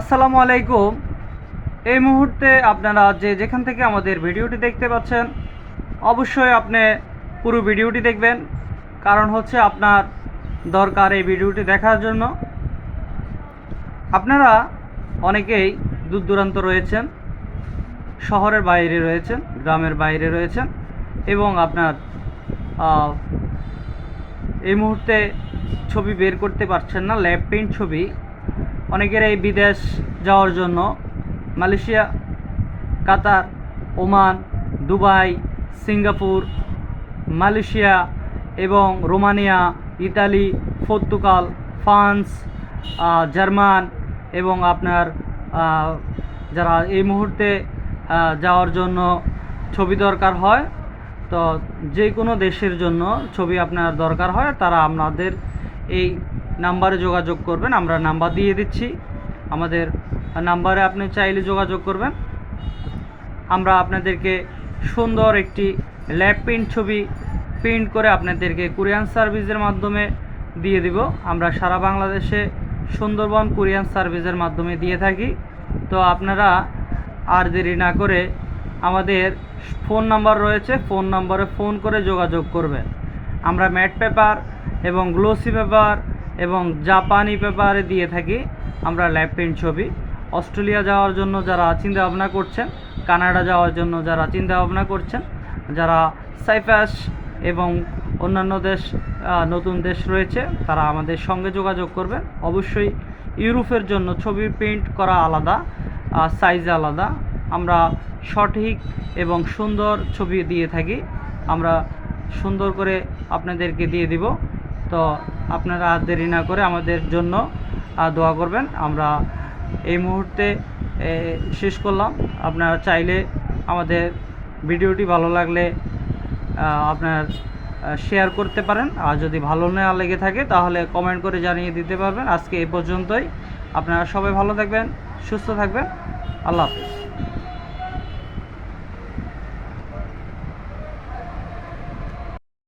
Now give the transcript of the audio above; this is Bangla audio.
আসসালামু আলাইকুম। এই মুহূর্তে আপনারা যে যেখান থেকে আমাদের ভিডিওটি দেখতে পাচ্ছেন, অবশ্যই আপনি পুরো ভিডিওটি দেখবেন। কারণ হচ্ছে আপনার দরকার এই ভিডিওটি দেখার জন্য। আপনারা অনেকেই দূর দূরান্ত রয়েছেন, শহরের বাইরে রয়েছেন, গ্রামের বাইরে রয়েছেন এবং আপনার এই মুহূর্তে ছবি বের করতে পারছেন না, ল্যাব প্রিন্ট ছবি। অনেকের এই বিদেশ যাওয়ার জন্য Malaysia, Qatar, Oman, Dubai, Singapore, Malaysia এবং Romania, Italy, Portugal, France German এবং আপনার যারা এই মুহূর্তে যাওয়ার জন্য ছবি দরকার হয়, তো যে কোনো দেশের জন্য ছবি আপনার দরকার হয়, তারা আপনাদের এই নাম্বারে যোগাযোগ করবেন, আমরা নাম্বার দিয়ে দিচ্ছি। আমাদের নাম্বারে আপনি চাইলে যোগাযোগ করবেন। আমরা আপনাদেরকে সুন্দর একটি ল্যাব প্রিন্ট ছবি প্রিন্ট করে আপনাদেরকে কুরিয়ান সার্ভিসের মাধ্যমে দিয়ে দিব। আমরা সারা বাংলাদেশে সুন্দরবন কুরিয়ান সার্ভিসের মাধ্যমে দিয়ে থাকি। তো আপনারা আর দেরি না করে আমাদের ফোন নাম্বার রয়েছে ফোন নাম্বারে ফোন করে যোগাযোগ করবেন। আমরা ম্যাট পেপার এবং গ্লোসি পেপার এবং জাপানি পেপারে দিয়ে থাকি আমরা ল্যাব প্রিন্ট ছবি। অস্ট্রেলিয়া যাওয়ার জন্য যারা চিন্তা ভাবনা করছেন, কানাডা যাওয়ার জন্য যারা চিন্তা ভাবনা করছেন, যারা সাইপ্রাস এবং অন্যান্য দেশ নতুন দেশ রয়েছে, তারা আমাদের সঙ্গে যোগাযোগ করবেন। অবশ্যই ইউরোপের জন্য ছবি প্রিন্ট করা আলাদা সাইজ আলাদা। আমরা সঠিক এবং সুন্দর ছবি দিয়ে থাকি। আমরা সুন্দর করে আপনাদেরকে দিয়ে দিব। তো আপনারা আর দেরি না করে আমাদের জন্য দোয়া করবেন। আমরা এই মুহূর্তে শেষ করলাম। আপনারা চাইলে আমাদের ভিডিওটি ভালো লাগলে আপনার শেয়ার করতে পারেন। আর যদি ভালো না লেগে থাকে, তাহলে কমেন্ট করে জানিয়ে দিতে পারবেন। আজকে এ পর্যন্তই। আপনারা সবাই ভালো থাকবেন, সুস্থ থাকবেন। আল্লাহ হাফিজ।